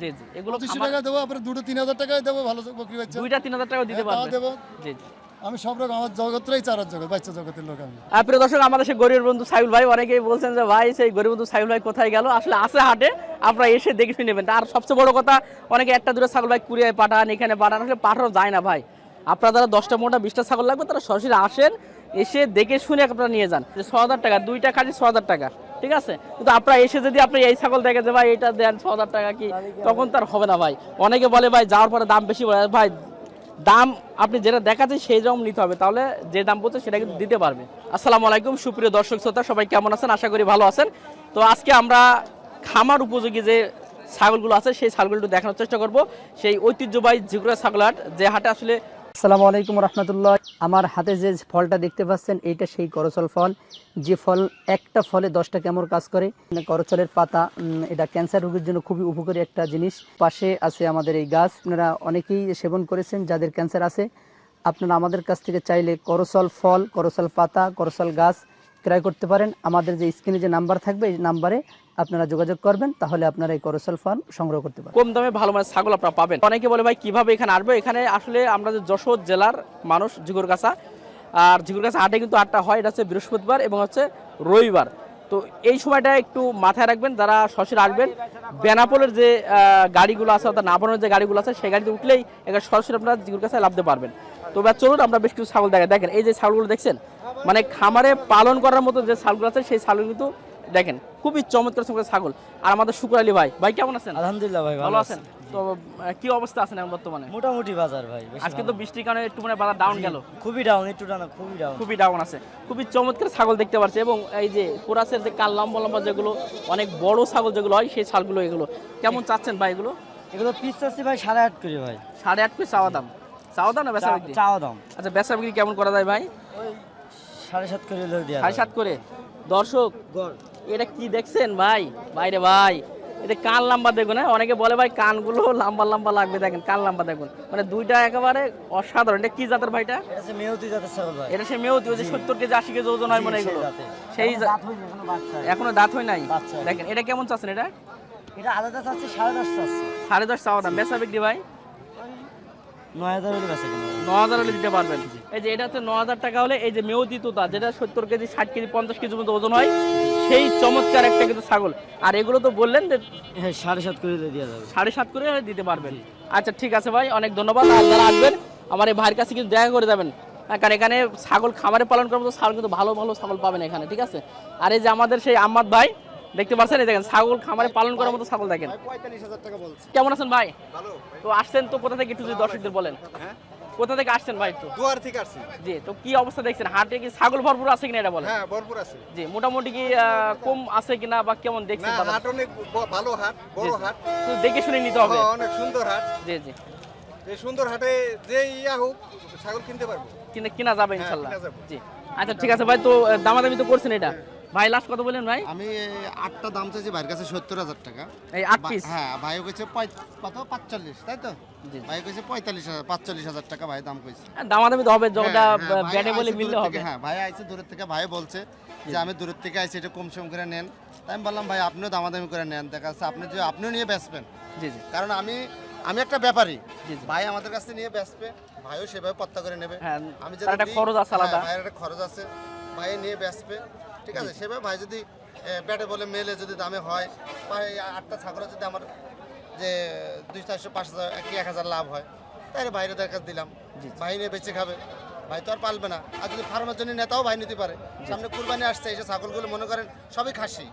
জি জি। এগুলো পঁচিশশো টাকা দেবো আপনার দুটো তিন হাজার টাকায় দেবো ভালো বকরি বাচ্চা। দুইটা তিন হাজার টাকা দিতে হ্যাঁ, দেবো। জি জি। আমি সব রকম আমার চারার জগৎ বাচ্চা জগতের লোক আমি। প্রিয় দর্শক আমাদের সেই গরিব বন্ধু সাইবুল ভাই অনেকেই বলছেন যে ভাই সেই গরিব বন্ধু সাইবুল ভাই কোথায় গেল? আসলে আছে হাটে আপনারা এসে দেখে শুনে নেবেন। আর সবচেয়ে বড় কথা অনেকে একটা দূরে ছাগল ভাই কুড়িয়ে পাঠান এখানে পাঠান আসলে পাঠানো যায় না ভাই। আপনারা যারা দশটা মোটা বিশটা ছাগল লাগবে তারা সরাসরি আসেন এসে দেখে শুনে আপনারা নিয়ে যান। ছ হাজার টাকা দুইটা খালি ছ হাজার টাকা। ঠিক আছে? কিন্তু আপনারা এসে যদি আপনি এই ছাগল দেখে যে, ভাই, এটা দেন ছ টাকা কি? তখন তার হবে না ভাই। অনেকে বলে, ভাই, যাওয়ার পরে দাম বেশি বলে ভাই, দাম আপনি যেটা দেখাচ্ছেন সেই রকম নিতে হবে। তাহলে যে দাম বলছে সেটা কিন্তু দিতে পারবে। আসসালামু আলাইকুম, সুপ্রিয় দর্শক শ্রোতা, সবাই কেমন আছেন? আশা করি ভালো আছেন। তো আজকে আমরা খামার উপযোগী যে ছাগলগুলো আছে, সেই ছাগলগুলো দেখানোর চেষ্টা করব। সেই ঐতিহ্যবাহী ঝিগুড়া ছাগল হাট, যে হাটে আসলে আসসালামু আলাইকুম রহমতুল্লাহ। আমার হাতে যে ফলটা দেখতে পাচ্ছেন, এইটা সেই করচল ফল। যে ফল, একটা ফলে দশটা কেমন কাজ করে? মানে করচলের পাতা এটা ক্যান্সার রোগের জন্য খুবই উপকারী একটা জিনিস। পাশে আছে আমাদের এই গাছ। আপনারা অনেকেই সেবন করেছেন, যাদের ক্যান্সার আছে। আপনারা আমাদের কাছ থেকে চাইলে করচল ফল, করচল পাতা, করচল গাছ ক্রয় করতে পারেন। আমাদের যে স্ক্রিনে যে নাম্বার থাকবে, এই নাম্বারে আপনারা যোগাযোগ করবেন, তাহলে আপনারা এই করচল ফল সংগ্রহ করতে পারেন কম দামে ভালো মানের ছাগল আপনারা পাবেন। অনেকে বলে, ভাই, কীভাবে এখানে আসবে? এখানে আসলে আমরা যে যশোর জেলার মানুষ, ঝিগুরগাছা, আর ঝিগুরগাছা হাটে কিন্তু আটটা হয়, এটা হচ্ছে বৃহস্পতিবার এবং হচ্ছে রবিবার। তো এই সময়টা একটু মাথায় রাখবেন, যারা সরাসরি আসবেন, বেনাপোলের যে গাড়িগুলো আছে, অর্থাৎ নাবানোর যে গাড়িগুলো আছে, সেই গাড়িতে উঠলেই এখানে সরাসরি আপনারা ঝিগুরগাছায় লাভতে পারবেন। তো এবার চলুন, আমরা বেশ কিছু ছাগল দেখেন দেখেন, এই যে ছাগলগুলো দেখছেন মানে খামারে পালন করার মতো যে ছাগলগুলো আছে, সেই ছাগল কিন্তু দেখেন খুবই চমৎকার চমৎকার ছাগল। আর আমাদের শুক্র আলী ভাই ভাই কেমন আছেন? আলহামদুলিল্লাহ ভাই ভালো আছেন? তো কি অবস্থা আছেন এখন বর্তমানে? মোটামুটি বাজার ভাই আজকে তো বৃষ্টির কারণে একটু মানে বাজার ডাউন গেল। খুবই ডাউন একটু ডাউন খুবই ডাউন খুবই ডাউন আছে। খুবই চমৎকার ছাগল দেখতে পাচ্ছি এবং এই যে কোরাসের যে কাল লম্বা লম্বা যেগুলো অনেক বড় ছাগল যেগুলো হয় সেই ছাগলগুলো এগুলো। কেমন চাচ্ছেন ভাই এগুলো? এগুলো পিস চাচ্ছি ভাই সাড়ে আট করে ভাই। সাড়ে আট করে চাওয়া দাম। চাওয়া দাম না বেচা বিক্রি? চাওয়া দাম। আচ্ছা বেচা বিক্রি কেমন করা যায় ভাই? সাড়ে সাত করে সাড়ে সাত করে। দর্শক গড়। এটা কি দেখছেন ভাই? বাইরে ভাই এটা কান লম্বা দেখুন হ্যাঁ? অনেকে বলে ভাই কানগুলো লম্বা লম্বা লাগবে দেখেন কান লম্বা দেখুন। মানে দুইটা একেবারে অসাধারণ। এটা কি জাতের ভাইটা এটা? সে মেয়তি ওই যে সত্তর কেজি আশি কেজি ওজন হয় মনে হয় এগুলো। সেই এখনও দাঁত হয় নাই? দেখেন এটা কেমন চাচ্ছেন এটা? এটা আলাদা চাচ্ছি সাড়ে দশ চাচ্ছি সাড়ে দশ চাওয়া দাম। বেচা বিক্রি ভাই? দিতে পারবেন। এই যে এটা হচ্ছে ন হাজার টাকা হলে এই যে মেয়তি তোতা যেটা সত্তর কেজি ষাট কেজি পঞ্চাশ কেজি মতো ওজন হয় সেই চমৎকার একটা কিন্তু ছাগল। আর এগুলো তো বললেন যে হ্যাঁ সাড়ে সাত করে হলে দেওয়া যাবে। সাড়ে সাত করে দিতে পারবেন। আচ্ছা ঠিক আছে ভাই অনেক ধন্যবাদ। আর যারা আসবেন আমার এই ভাইয়ের কাছে কিন্তু দেখা করে যাবেন। হ্যাঁ, কারণ এখানে ছাগল খামারে পালন করার মতো ছাগল কিন্তু ভালো ভালো ছাগল পাবেন এখানে ঠিক আছে? আর এই যে আমাদের সেই আম্মাদ ভাই দেখতে পাচ্ছেন? এই দেখেন ছাগল খামারে পালন করার মতো ছাগল দেখেন। পঁয়তাল্লিশ হাজার টাকা বলছি। কেমন আছেন ভাই? তো আসছেন তো কোথা থেকে একটু যদি দর্শকদের বলেন। হ্যাঁ? কোথা থেকে আসছেন ভাই একটু? দুয়ার থেকে আসছি। জি তো কি অবস্থা দেখছেন? হাটে কি ছাগল ভরপুর আছে কিনা এটা বলেন? হ্যাঁ ভরপুর আছে। জি মোটামুটি কি কম আছে কিনা বা কেমন দেখছেন না হাট অনেক ভালো হাট বড় হাট। তো দেখে শুনে নিতে হবে। হ্যাঁ, অনেক সুন্দর হাট। জি জি। এই সুন্দর হাটে যে ইয়া হোক ছাগল কিনতে পারব। কিনা কিনা যাবে হ্যাঁ, যাবে। জি। আচ্ছা ঠিক আছে ভাই তো দামাদামি তো করছেন এটা? ভাই লাস্ট কত বলেন ভাই? আমি আটটা দাম চাইছি ভাইয়ের কাছে সত্তর হাজার টাকা। এই আট পিস হ্যাঁ ভাই কইছে কত? পাঁচচল্লিশ তাই তো? ভাই কইছে পঁয়তাল্লিশ হাজার পাঁচচল্লিশ হাজার টাকা ভাই দাম কইছে। দামাদামি তো হবে যতটা হ্যাঁ, হ্যাঁ, ব্যাটে বলে মিললে হবে। হ্যাঁ ভাই আইছে দূরের থেকে ভাই বলছে যে আমি দূরের থেকে আইছি এটা কম সম করে নেন। তাই আমি বললাম ভাই আপনিও দামাদামি করে নেন দেখা যাচ্ছে আপনি যে আপনিও নিয়ে বেচবেন। জি জি। কারণ আমি আমি একটা ব্যাপারী। ভাই আমাদের কাছ নিয়ে বেচবে ভাইও সেভাবে পত্তা করে নেবে। হ্যাঁ আমি একটা খরচ আছে আলাদা। হ্যাঁ, ভাইয়ের একটা খরচ আছে। ভাই নিয়ে বেচবে ঠিক আছে? সেভাবে ভাই যদি ব্যাটে বলে মেলে যদি দামে হয় বা এই আটটা ছাগলে যদি আমার যে দুই চারশো পাঁচ হাজার কি এক হাজার লাভ হয় তাহলে তার কাছে দিলাম। ভাই নিয়ে বেঁচে খাবে। ভাই তো আর পালবে না। আর যদি ফার্মের জন্য নেতাও ভাই নিতে পারে। সামনে কুরবানি আসছে এই যে ছাগলগুলো মনে করেন সবই খাসি।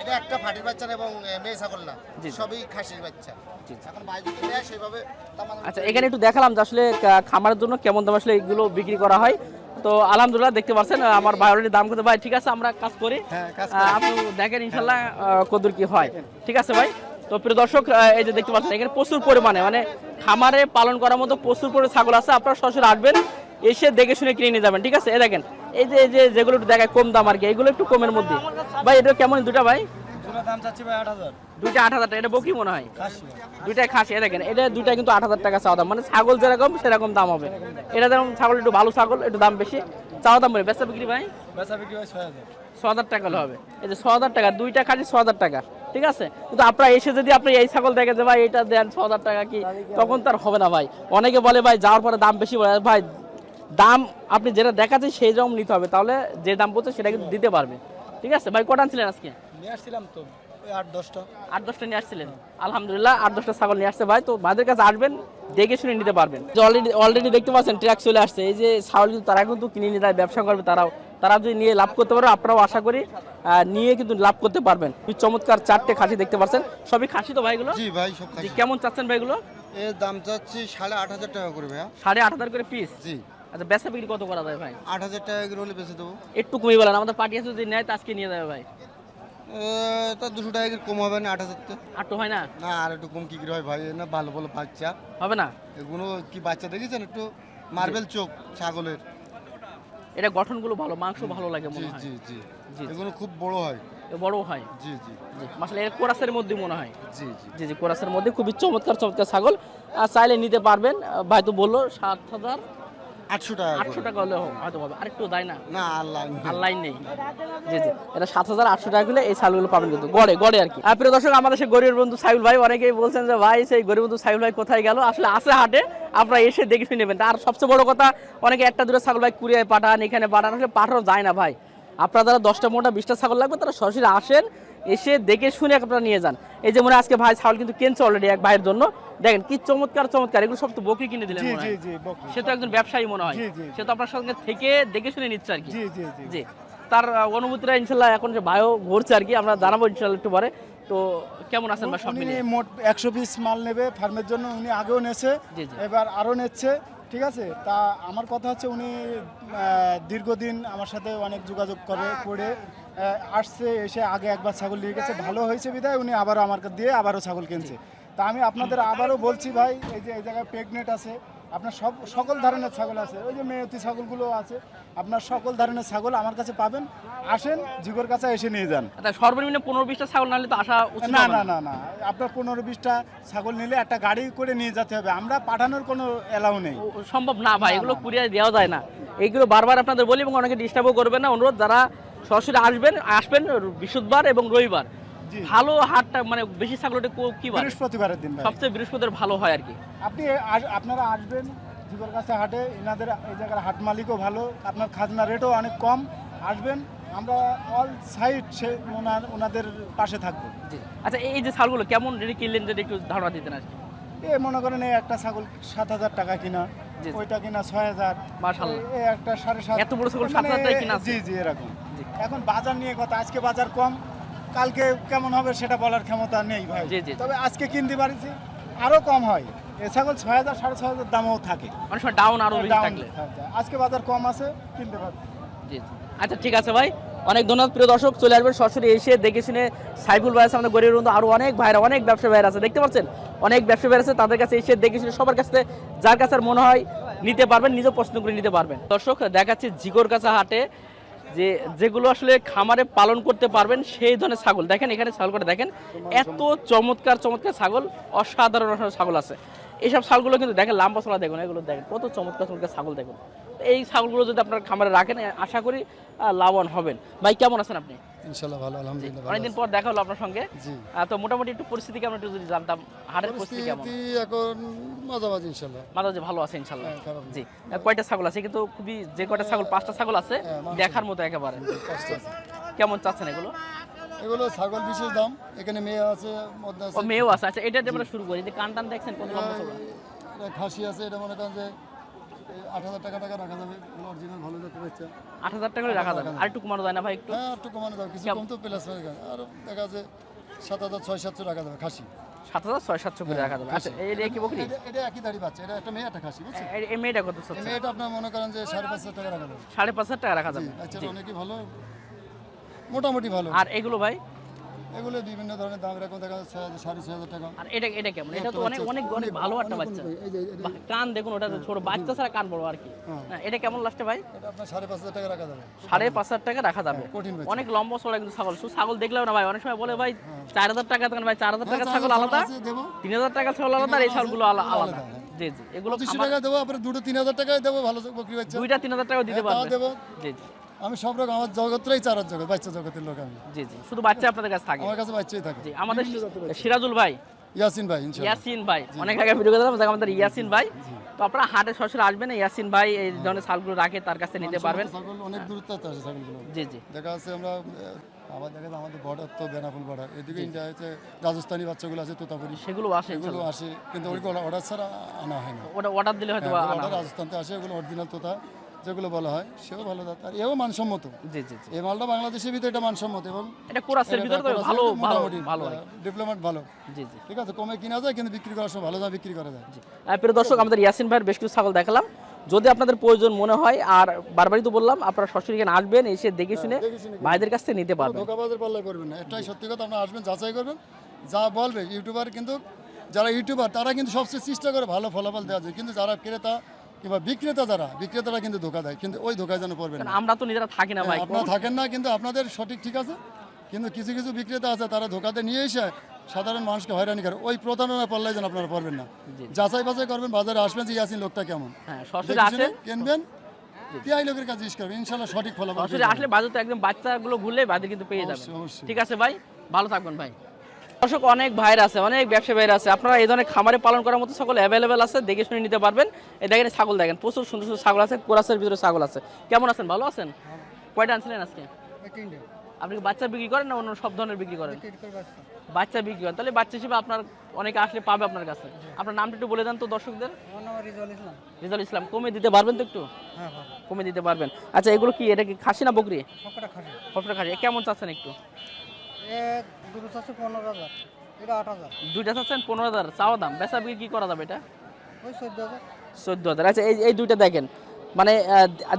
এটা একটা ফাটির বাচ্চা না এবং মেয়ে ছাগল না। সবই খাসির বাচ্চা। এখন ভাই যদি নেয় সেভাবে আচ্ছা এখানে একটু দেখালাম যে আসলে খামারের জন্য কেমন দাম আসলে এগুলো বিক্রি করা হয়। তো আলহামদুলিল্লাহ দেখতে পাচ্ছেন আমার ভাই দাম করতে ভাই ঠিক আছে আমরা কাজ করি। হ্যাঁ, আপনি দেখেন ইনশাল্লাহ আহ, কতদূর কি হয়। ঠিক আছে ভাই? তো প্রিয় দর্শক এই যে দেখতে পাচ্ছেন এখানে প্রচুর পরিমাণে মানে খামারে পালন করার মতো প্রচুর পরিমাণে ছাগল আছে আপনারা সরাসরি আসবেন এসে দেখে শুনে কিনে নিয়ে যাবেন ঠিক আছে? এই দেখেন এই যে এই যে যেগুলো একটু দেখায় কম দাম আর কি এগুলো একটু কমের মধ্যে। ভাই এটা কেমন দুটা ভাই? দুটো দাম চাচ্ছি ভাই আট হাজার। দুইটা আট হাজার টাকা এটা বকি মনে হয়? খাসি খাসি দেখেন এটা দুইটা কিন্তু আট হাজার টাকা চাওয়া দাম। মানে ছাগল যেরকম সেরকম দাম হবে। এটা যেমন ছাগল একটু ভালো ছাগল একটু দাম বেশি। চাওয়া দাম বলে বেচা বিক্রি ভাই? বেচা বিক্রি ভাই ছয় হাজার। ছ হাজার টাকা হবে। এই যে ছ হাজার টাকা দুইটা খাসি ছ হাজার টাকা ঠিক আছে? কিন্তু আপনারা এসে যদি আপনি এই ছাগল দেখে যে ভাই এটা দেন ছ হাজার টাকা কি তখন তার হবে না ভাই। অনেকে বলে ভাই যাওয়ার পরে দাম বেশি বলে ভাই দাম আপনি যেটা দেখাচ্ছেন সেই রকম নিতে হবে। তাহলে যে দাম বলছে সেটা কিন্তু দিতে পারবে। ঠিক আছে? ভাই কটা আনছিলেন আজকে? নিয়ে আসছিলাম তো ওই আট দশটা। আট দশটা নিয়ে আসছিলেন? আলহামদুলিল্লাহ আট দশটা ছাগল নিয়ে আসছে ভাই। তো ভাইদের কাছে আসবেন দেখে শুনে নিতে পারবেন। অলরেডি অলরেডি দেখতে পাচ্ছেন ট্র্যাক চলে আসছে। এই যে ছাগল কিন্তু তারা কিন্তু কিনে নিয়ে যায় ব্যবসা করবে তারাও। তারা যদি নিয়ে লাভ করতে পারে আপনারাও আশা করি নিয়ে কিন্তু লাভ করতে পারবেন। চমৎকার চারটে খাসি দেখতে পাচ্ছেন। সবই খাসি তো ভাইগুলো জি ভাই সব জি কেমন চাচ্ছেন ভাইগুলো এর দাম চাচ্ছি সাড়ে আট হাজার টাকা করে ভাইয়া। সাড়ে আট হাজার করে পিস জি। আচ্ছা বেচা বিক্রি কত করা যায় ভাই? আট হাজার টাকা করে হলে বেঁচে দেবো। একটু কমই বলেন আমাদের পার্টি আছে যদি নেয় আজকে নিয়ে যাবে ভাই। তা দুশো টাকা কম হবে না আট হাজার আটটু হয় না? না আর একটু কম কি করে হয় ভাই? না ভালো ভালো বাচ্চা। হবে না? এগুলো কি বাচ্চা দেখেছেন একটু? মার্বেল চোখ ছাগলের। এটা গঠনগুলো ভালো মাংস ভালো লাগে মনে হয়। জি জি। জি। এগুলো খুব বড় হয়। বড় হয়? জি জি। জি মাসলে এর কোরাসের মধ্যে মনে হয়। জি জি। জি জি কোরাসের মধ্যে খুবই চমৎকার চমৎকার ছাগল। আর চাইলে নিতে পারবেন। ভাই তো বলল সাত হাজার। আটশো টাকা আটশো টাকা হলে হয়তো হবে। আরেকটু দেয় না। না আল্লাহ লাইন নেই। জি জি। এটা সাত হাজার আটশো টাকা হলে এই ছাগলগুলো পাবেন কিন্তু। গড়ে গড়ে আর কি। প্রিয় দর্শক আমাদের সেই গরিব বন্ধু সাইবুল ভাই অনেকেই বলছেন যে ভাই সেই গরিব বন্ধু সাইবুল ভাই কোথায় গেল? আসলে আছে হাটে। আপনারা এসে দেখে শুনে নেবেন। আর সবচেয়ে বড় কথা অনেকে একটা দূরে ছাগল ভাই কুড়িয়ে পাঠান এখানে পাঠান। আসলে পাঠানো যায় না ভাই। আপনারা যারা দশটা মোটা বিশটা ছাগল লাগবে তারা সরাসরি আসেন এসে দেখে শুনে আপনারা নিয়ে যান। এই যে মনে আজকে ভাই ছাগল কিন্তু কিনছে অলরেডি এক ভাইয়ের জন্য। দেখেন কি চমৎকার চমৎকার। এগুলো সব তো বকরি কিনে দিলেন মনে হয়। সে তো একজন ব্যবসায়ী মনে হয়। জি, জি। সে তো আপনার সঙ্গে থেকে দেখে শুনে নিচ্ছে আর কি। জি জি জি। জি। তার অনুভূতিটা ইনশাল্লাহ এখন যে বায়ো ঘুরছে আর কি আমরা জানাব ইনশাল্লাহ একটু পরে। তো কেমন আছেন বা সব উনি মিলিয়ে? মোট একশো পিস মাল নেবে ফার্মের জন্য উনি আগেও নেছে জি, জি। এবার আরও নিচ্ছে ঠিক আছে? তা আমার কথা হচ্ছে উনি আহ, দীর্ঘদিন আমার সাথে অনেক যোগাযোগ করে করে আহ, আসছে এসে আগে একবার ছাগল নিয়ে গেছে। ভালো হয়েছে বিধায় উনি আবারও আমার কাছে দিয়ে আবারও ছাগল কিনছে। তা আমি আপনাদের আবারও বলছি ভাই এই যে এই জায়গায় প্রেগনেন্ট আছে আপনার সব সকল ধরনের ছাগল আছে। ওই যে মেয়তি ছাগলগুলো আছে আপনার সকল ধরনের ছাগল আমার কাছে পাবেন। আসেন জিগোর কাছে এসে নিয়ে যান। আচ্ছা, সর্বনিম্ন পনেরো বিশটা ছাগল নাহলে তো আসা না না। না না আপনার পনেরো বিশটা ছাগল নিলে একটা গাড়ি করে নিয়ে যেতে হবে। আমরা পাঠানোর কোনো এলাও নেই। সম্ভব না ভাই এগুলো কুরিয়ার দেওয়া যায় না। এইগুলো বারবার আপনাদের বলি এবং অনেকে ডিস্টার্বও করবেন না। অনুরোধ যারা সরাসরি আসবেন আসবেন বৃহস্পতিবার এবং রবিবার। ভালো হাটটা মানে বেশি ছাগলটা কো- কি বার বৃহস্পতিবারের দিন ভাই। সবচেয়ে বৃহস্পতিবার ভালো হয় আর কি। আপনি আপনারা আসবেন জীবর কাছে হাটে এনাদের এই জায়গার হাট মালিকও ভালো আপনার খাজনা রেটও অনেক কম। আসবেন আমরা অল সাইড সে ওনার ওনাদের পাশে থাকব। জি। আচ্ছা এই যে ছাগলগুলো কেমন রেডি কিনলেন যদি একটু ধারণা দিতেন আর কি? এ মনে করেন এই একটা ছাগল সাত হাজার টাকা কিনা। ওইটা কিনা ছয় হাজার। এই একটা সাড়ে সাত এত বড় ছাগল মানে 7,000 টাকায় কিনা জি জি এরকম। এখন বাজার নিয়ে কথা আজকে বাজার কম কালকে কেমন হবে সেটা বলার ক্ষমতা নেই ভাই। তবে আজকে কিনতে পারিছি আরও কম হয়। এ ছাগল ছয় হাজার সাড়ে ছয় হাজার দামও থাকে। অনেক সময় ডাউন আরও Down থাকলে। থাকে। আজকে বাজার কম আছে কিনতে পারছি। জি। আচ্ছা ঠিক আছে ভাই। অনেক ধন্যবাদ প্রিয় দর্শক। চলে আসবেন সরাসরি এসে দেখে শুনে সাইফুল ভাই আছে আমাদের গরিব বন্ধু আরও অনেক ভাইরা অনেক ব্যবসা ভাইরা আছে। দেখতে পাচ্ছেন? অনেক ব্যবসা ভাইরা আছে। তাদের কাছে এসে দেখে শুনে সবার কাছে যার কাছে মনে হয় নিতে পারবেন নিজে পছন্দ করে নিতে পারবেন। দর্শক দেখাচ্ছি জিগোর কাছে হাটে যে যেগুলো আসলে খামারে পালন করতে পারবেন সেই ধরনের ছাগল। দেখেন এখানে ছাগলটা দেখেন, এত চমৎকার চমৎকার ছাগল, অসাধারণ ছাগল আছে। এইসব ছাগলগুলো কিন্তু দেখেন, লাম্বা চলা দেখুন, এগুলো দেখেন, কত চমৎকার চমৎকার ছাগল দেখুন। এই ছাগলগুলো যদি আপনার খামারে রাখেন আশা করি লাভবান হবেন। ভাই কেমন আছেন আপনি? ইনশাল্লাহ ভালো আলহামদুলিল্লাহ অনেকদিন পর দেখা হলো আপনার সঙ্গে। তো মোটামুটি একটু পরিস্থিতি কেমন একটু যদি জানতাম হাটের পরিস্থিতি কেমন? এখন মাঝামাঝি ইনশাল্লাহ। মাঝে ভালো আছে ইনশাল্লাহ। খারাপ না। জি কয়টা ছাগল আছে? কিন্তু খুবই যে কয়টা ছাগল পাঁচটা ছাগল আছে হ্যাঁ, দেখার মতো একেবারে। কেমন চাচ্ছেন এগুলো? এগুলো ছাগল বিশেষ দাম। এখানে মেয়ে আছে মেয়েও আছে। আচ্ছা এটা দিয়ে আমরা শুরু করি। যে কান টান দেখছেন কত লম্বা খাসি আছে এটা মনে করেন যে আট হাজার টাকা টাকা রাখা যাবে। অরিজিনাল ভালো আট হাজার টাকা রাখা যাবে। আর একটু কমানো যায় না ভাই একটু? হ্যাঁ একটু কমানো যাবে। কিছু কম তো প্লাস আর দেখা যাচ্ছে সাত হাজার ছয় সাতশো রাখা যাবে খাসি। সাত হাজার ছয় সাতশো করে রাখা যাবে। আচ্ছা এই কি বকরি? এটা এটা একই দাঁড়ি পাচ্ছে এটা একটা মেয়ে একটা খাসি বুঝছেন? এই- এই মেয়েটা কত মেয়েটা আপনার মনে করেন যে সাড়ে পাঁচ হাজার টাকা রাখা যাবে। সাড়ে পাঁচ হাজার টাকা রাখা যাবে। আচ্ছা অনেকই ভালো। মোটামুটি ভালো। আর এগুলো ভাই? এগুলো বিভিন্ন ধরনের দাম এরকম দেখা যাচ্ছে সাড়ে ছয় হাজার টাকা। আর এটা এটা কেমন? এটা তো অনেক অনেক অনেক ভালো একটা বাচ্চা। কান দেখুন ওটা তো ছোট। বাচ্চা ছাড়া কান বড় আর কি। হ্যাঁ। এটা কেমন লাস্টে ভাই? এটা আপনার সাড়ে পাঁচ হাজার টাকা রাখা যাবে। সাড়ে পাঁচ হাজার টাকা রাখা যাবে। হ্যাঁ, কঠিন অনেক লম্বা চড়া কিন্তু ছাগল। শুধু ছাগল দেখলেও না ভাই অনেক সময় বলে ভাই চার হাজার টাকা দেন ভাই চার হাজার টাকা হ্যাঁ, ছাগল আলাদা তিন হাজার টাকা ছাগল আলাদা আর এই ছাগলগুলো আলাদা। জি জি এগুলো টাকা দেবো আপনার দুটো তিন হাজার টাকায় দেবো ভালো বকরি বাচ্চা দুইটা তিন হাজার টাকা দিতে হ্যাঁ, পারবে। দেবো। জি জি। আমি সব রকম আমার জগৎটাই চারার জগৎ বাচ্চা জগতের লোক আমি। জি জি। শুধু বাচ্চা আপনাদের কাছে থাকে? আমার কাছে বাচ্চাই থাকে। জি আমাদের সিরাজুল ভাই? ইয়াসিন ভাই ইনশাল্লাহ ইয়াসিন ভাই। অনেক আগে ভিডিও করলাম আমাদের ইয়াসিন ভাই। তো আপনারা হাটে সরাসরি আসবেন ইয়াসিন ভাই এই ধরনের শালগুলো রাখে তার কাছে নিতে পারবেন। ছাগল অনেক দূরত্ব আছে ছাগলগুলো। জি জি। দেখা যাচ্ছে আমরা আবার দেখা আমাদের বর্ডার তো বেনাপুল বর্ডার এদিকে ইন্ডিয়া হচ্ছে রাজস্থানী বাচ্চাগুলো আছে তোতাপুরি। সেগুলো আসে এগুলো আসে কিন্তু ওইগুলো অর্ডার ছাড়া আনা হয় না। ওটা অর্ডার দিলে হয়তো হ্যাঁ, রাজস্থান থেকে আসে এগুলো অরিজিনাল তোতা। যেগুলো বলা হয় সেও ভালো জাত আর এও মানসম্মত। জি জি এই মালটা বাংলাদেশের ভিতরে এটা মানসম্মত এবং এটা কোরাসের ভিতরে ভালো ভালো ভালো হয়। ডিপ্লোমেট ভালো। জি জি। ঠিক আছে কমে কিনা যায় কিন্তু বিক্রি করার সময় ভালো দাম বিক্রি করা যায়। প্রিয় দর্শক আমাদের ইয়াসিন ভাইয়ের বেশ কিছু ছাগল দেখালাম। যদি আপনাদের প্রয়োজন মনে হয় আর বারবারই তো বললাম আপনারা সরাসরি এখানে আসবেন এসে দেখে শুনে দেখে শুনে ভাইদের কাছ থেকে নিতে পারবেন। ধোকাবাজের পাল্লায় করবেন না। এটাই সত্যি কথা আপনারা আসবেন যাচাই করবেন। যা বলবে ইউটিউবার কিন্তু যারা ইউটিউবার তারা কিন্তু সবচেয়ে চেষ্টা করে ভালো ফলাফল দেওয়া যায় কিন্তু যারা ক্রেতা কিংবা বিক্রেতা যারা বিক্রেতারা কিন্তু ধোকা দেয় কিন্তু ওই ধোকায় যেন পড়বেন না। আমরা তো নিজেরা থাকি না ভাই। আপনারা থাকেন না কিন্তু আপনাদের সঠিক ঠিক আছে। কিন্তু কিছু কিছু বিক্রেতা আছে তারা ধোকাতে নিয়ে এসে সাধারণ মানুষকে হয়রানি করে। ওই প্রতারণা পাল্লায় যেন আপনারা পড়বেন না। যাচাই বাছাই করবেন বাজারে আসবেন যে ইয়াসিন লোকটা কেমন? হ্যাঁ কিনবেন টিআই লোকের কাছে করবেন ইনশাল্লাহ সঠিক ফলাফল আসলে বাজার তো একদম বাচ্চাগুলো ঘুরলে বাজার কিন্তু পেয়ে যাবেন। ঠিক আছে ভাই? ভালো থাকবেন ভাই। দর্শক অনেক ভাইরা আছে অনেক ব্যবসা ভাইরা আছে। আপনারা এই ধরনের খামারে পালন করার মতো সকল অ্যাভেলেবেল আছে দেখে শুনে নিতে পারবেন। দেখেন ছাগল দেখেন প্রচুর সুন্দর সুন্দর ছাগল আছে কোরাসের ভিতরে ছাগল আছে। কেমন আছেন? ভালো আছেন? কয়টা আনছিলেন আজকে? আপনি কি বাচ্চা বিক্রি করেন না অন্য সব ধরনের বিক্রি করেন? বাচ্চা বিক্রি করেন। তাহলে বাচ্চা হিসেবে আপনার অনেকে আসলে পাবে আপনার কাছে। আপনার নামটা একটু বলে দেন তো দর্শকদের। রিজাল ইসলাম। কমে দিতে পারবেন তো একটু? কমে দিতে পারবেন। আচ্ছা এগুলো কি এটা কি খাসি না বকরি? সবটা খাসি। কেমন চাচ্ছেন একটু? দুইটা চাচ্ছেন পনেরো হাজার। চাওয়া দাম। বেচা বিক্রি কি করা যাবে এটা? চোদ্দ হাজার। আচ্ছা এই এই দুইটা দেখেন। মানে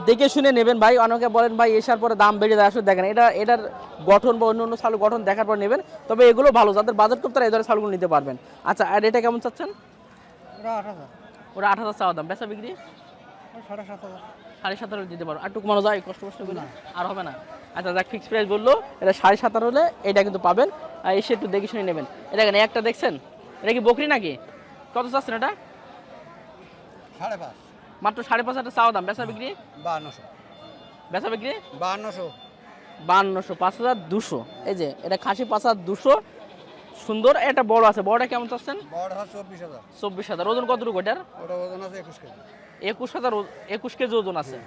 দেখে শুনে নেবেন ভাই অনেকে বলেন ভাই এসার পরে দাম বেড়ে যায় আসলে দেখেন এটা এটার গঠন বা অন্য অন্য চালু গঠন দেখার পর নেবেন। তবে এগুলো ভালো যাদের বাজার খুব তারা এই ধরনের চালগুলো নিতে পারবেন। আচ্ছা আর এটা কেমন চাচ্ছেন? ওরা আট হাজার। চাওয়া দাম। বেচা বিক্রি? সাড়ে সাত হাজার। দিতে পারো। আর টুকু মনে যায় কষ্ট কষ্ট করে? আর হবে না। আচ্ছা যাক ফিক্স প্রাইস বলল এটা সাড়ে সাত হাজার হলে এটা কিন্তু পাবেন। আর এসে একটু দেখে শুনে নেবেন। এটা কেন একটা দেখছেন? এটা কি বকরি নাকি? কত চাচ্ছেন এটা? সাড়ে পাঁচ। মাত্র সাড়ে পাঁচ হাজার চাওয়া দাম। বেচা বিক্রি? বাহান্নশো। বেচা বিক্রি? বাহান্নশো। বান্নশো পাঁচ হাজার দুশো। এই যে এটা খাসি পাঁচ হাজার দুশো সুন্দর এটা বড় আছে বড়টা কেমন চাচ্ছেন? চব্বিশ হাজার। ওজন কতটুকু এটার? ওজন আছে একুশ কেজি। একুশ হাজার একুশ কেজি ওজন আছে।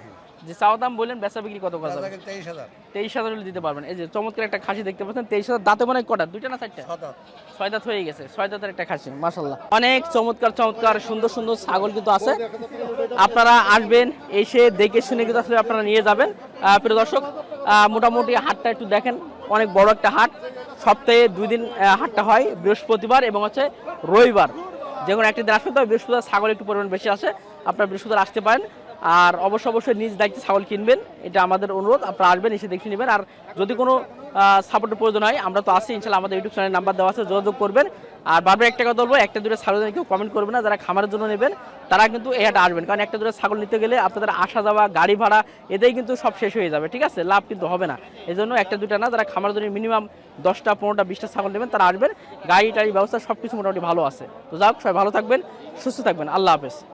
যে চাওয়া দাম বললেন বেচা বিক্রি কত করা যাবে? তেইশ হাজার। তেইশ হাজার দিতে পারবেন। এই যে চমৎকার একটা খাসি দেখতে পাচ্ছেন তেইশ হাজার দাঁতে মনে কটা? দুইটা না চারটা? ছয় দাঁত। হয়ে গেছে ছয় দাঁতের একটা খাসি মাসাল্লাহ অনেক চমৎকার চমৎকার সুন্দর সুন্দর ছাগল কিন্তু আছে। আপনারা আসবেন এসে দেখে শুনে কিন্তু আসলে আপনারা নিয়ে যাবেন। আহ, প্রিয় দর্শক আহ, মোটামুটি হাটটা একটু দেখেন অনেক বড় একটা হাট। সপ্তাহে দুই দিন হাটটা হয় বৃহস্পতিবার এবং হচ্ছে রবিবার। যে কোনো একটি দিন আসবে তবে বৃহস্পতিবার ছাগল একটু পরিমাণ বেশি আসে আপনারা বৃহস্পতিবার আসতে পারেন। আর অবশ্য অবশ্যই নিজ দায়িত্বে ছাগল কিনবেন। এটা আমাদের অনুরোধ, আপনারা আসবেন, এসে দেখে নেবেন। আর যদি কোনো সাপোর্টের প্রয়োজন হয়, আমরা তো আছি ইনশাল্লাহ আমাদের ইউটিউব চ্যানেল নাম্বার দেওয়া আছে, যোগাযোগ করবেন। আর বারবার একটা কথা বলব, একটা দূরে ছাগল কেউ কমেন্ট করবে না, যারা খামারের জন্য নেবেন, তারা কিন্তু এই হাটে আসবেন। কারণ একটা দূরে ছাগল নিতে গেলে আপনাদের আসা যাওয়া, গাড়ি ভাড়া, এতেই কিন্তু সব শেষ হয়ে যাবে, ঠিক আছে? লাভ কিন্তু হবে না। এই জন্য একটা দুটা না, যারা খামারের জন্য মিনিমাম দশটা, পনেরোটা, বিশটা ছাগল নেবেন, তারা আসবেন। গাড়ি, টাড়ি, ব্যবস্থা সব কিছু মোটামুটি ভালো আছে। তো যাক সবাই ভালো থাকবেন, সুস্থ থাকবেন। আল্লাহ হাফেজ।